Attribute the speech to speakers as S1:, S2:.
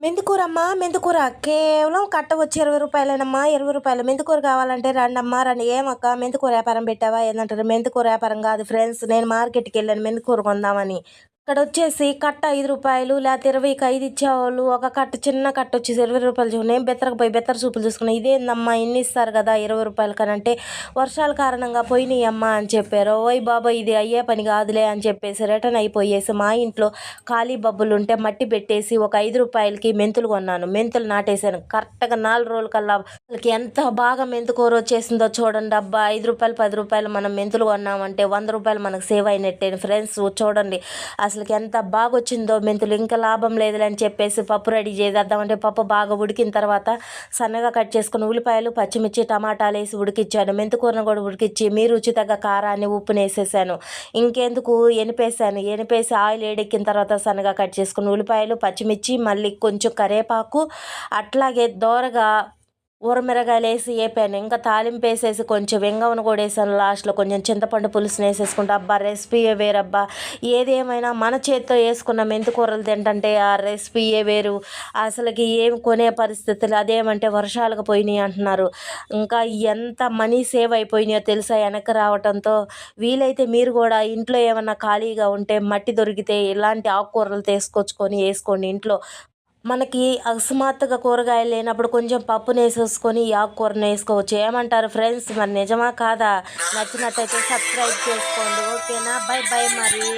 S1: మెంతికూర అమ్మా మెంతికూర కేవలం కట్ట వచ్చి ఇరవై రూపాయలేనమ్మా ఇరవై రూపాయలు మెంతికూర కావాలంటే రండమ్మా రండి. ఏమక్క మెంతికూర వ్యాపారం పెట్టావా? ఏంటంటారు మెంతికూర వ్యాపారం కాదు ఫ్రెండ్స్ నేను మార్కెట్కి వెళ్ళాను మెంతికూర కొందామని. ఇక్కడ వచ్చేసి కట్ట ఐదు రూపాయలు లేకపోతే ఇరవైకి ఐదు ఇచ్చేవాళ్ళు. ఒక కట్ట చిన్న కట్ట వచ్చేసి ఇరవై రూపాయలు చూడండి. నేను బెత్తరకపోయి బెత్తర చూపులు చూసుకున్నా ఇదేందమ్మా ఇన్ని ఇస్తారు కదా ఇరవై రూపాయలు? కానీ అంటే వర్షాల కారణంగా పోయినాయి అమ్మా అని చెప్పారు. ఓయ్ బాబా ఇది అయ్యే పని కాదులే అని చెప్పేసి రిటర్న్ అయిపోయేసి మా ఇంట్లో ఖాళీ బబ్బులు ఉంటే మట్టి పెట్టేసి ఒక ఐదు రూపాయలకి మెంతులు కొన్నాను. మెంతులు నాటేశాను. కరెక్ట్గా నాలుగు రోజుల కల్లా వాళ్ళకి ఎంత బాగా మెంతుకూర వచ్చేసిందో చూడండి అబ్బా. ఐదు రూపాయలు పది రూపాయలు మనం మెంతులు కొన్నామంటే వంద రూపాయలు మనకు సేవ్ అయినట్టే. ఫ్రెండ్స్ చూడండి. అసలు అసలుకి ఎంత బాగా వచ్చిందో మెంతులు ఇంకా లాభం లేదులే అని చెప్పేసి పప్పు రెడీ చేద్దామంటే పప్పు బాగా ఉడికిన తర్వాత సన్నగా కట్ చేసుకుని ఉల్లిపాయలు పచ్చిమిర్చి టమాటాలు వేసి ఉడికిచ్చాను. మెంతుకూరను కూడా ఉడికిచ్చి మీ రుచి తగ్గ కారాన్ని ఉప్పుని వేసేసాను. ఇంకెందుకు? ఎనిపేసాను ఎనిపేసి ఆయిల్ ఏడెక్కిన తర్వాత సన్నగా కట్ చేసుకుని ఉల్లిపాయలు పచ్చిమిర్చి మళ్ళీ కొంచెం కరివేపాకు అట్లాగే దోరగా ఊరమిరగాయలేసి వేపాను ఇంకా తాలింపు వేసేసి కొంచెం వెంగవను కూడా వేసాను లాస్ట్లో. కొంచెం చింతపండు పులుసుని వేసేసుకుంటా. అబ్బా రెసిపీయే వేరబ్బా. ఏదేమైనా మన చేతితో వేసుకున్న మెంతికూరలు తింటంటే ఆ రెసిపీయే వేరు? అసలుకి ఏం కొనే పరిస్థితులు? అదేమంటే వర్షాలకు పోయినాయి అంటున్నారు. ఇంకా ఎంత మనీ సేవ్ అయిపోయినాయో తెలుసా వెనక్కి రావటంతో? వీలైతే మీరు కూడా ఇంట్లో ఏమన్నా ఖాళీగా ఉంటే మట్టి దొరికితే ఇలాంటి ఆకుకూరలు తీసుకొచ్చుకొని వేసుకోండి ఇంట్లో. మనకి అకస్మాత్తుగా కూరగాయలు లేనప్పుడు కొంచెం పప్పును వేసేసుకొని ఈ ఆకుకూరను వేసుకోవచ్చు. ఏమంటారు ఫ్రెండ్స్? మరి నిజమా కాదా? నచ్చినట్టయితే సబ్స్క్రైబ్ చేసుకోండి. ఓకేనా? బై బై మరి.